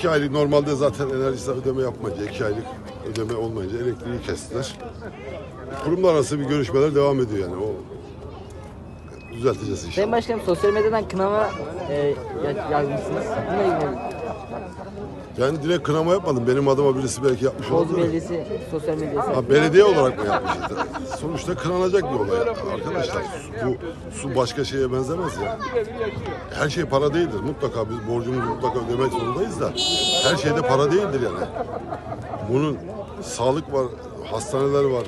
İki aylık normalde zaten enerjisi ödeme yapmayınca, iki aylık ödeme olmayınca elektriği kestiler. Kurumlar arası bir görüşmeler devam ediyor yani. O düzelteceğiz inşallah. Sayın Başkanım sosyal medyadan kınama e, ya- yazmışsınız. Bununla ilgili Ben direkt kınama yapmadım. Benim adıma birisi belki yapmış Boz oldu. Belediyesi sosyal medyası. Ha, belediye olarak mı yapmışız? Sonuçta kınanacak bir olay arkadaşlar. Bu su başka şeye benzemez ya. Her şey para değildir. Mutlaka biz borcumuzu mutlaka ödemek zorundayız da her şey de para değildir yani. Bunun sağlık var, hastaneler var.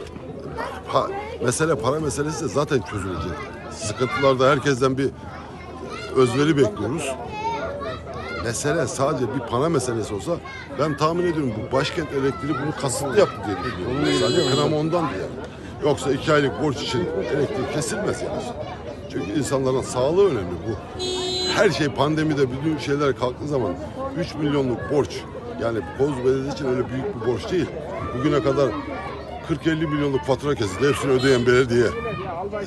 Pa, mesele para meselesi de zaten çözülecek. Sıkıntılarda herkesten bir özveri bekliyoruz. Mesele sadece bir para meselesi olsa ben tahmin ediyorum bu başkent elektriği bunu kasıtlı yaptı diye düşünüyorum. Sadece kınama ondan diye. Yoksa iki aylık borç için elektrik kesilmez yani. Çünkü insanların sağlığı önemli bu. Her şey pandemide bütün şeyler kalktığı zaman 3 milyonluk borç yani Koz Belediyesi için öyle büyük bir borç değil. Bugüne kadar 40-50 milyonluk fatura kesildi. Hepsini ödeyen belediye.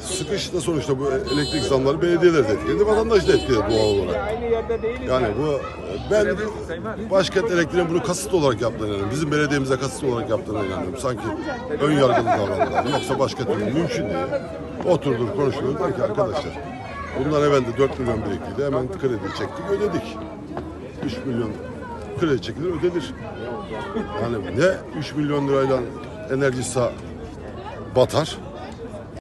Sıkışta sonuçta bu elektrik zamları belediyeler de etkiledi, vatandaş da etkiledi doğal olarak. Yani bu ben başkent elektriğin bunu kasıt olarak yaptığına inanıyorum. Bizim belediyemize kasıt olarak yaptığına inanıyorum. Sanki ön yargılı davrandılar. Yoksa başka türlü mümkün değil. Oturduk konuşuyoruz der ki arkadaşlar bundan evvel de 4 milyon biriktiydi. Hemen kredi çektik ödedik. 3 milyon kredi çekilir ödenir. Yani ne 3 milyon lirayla enerji sağ batar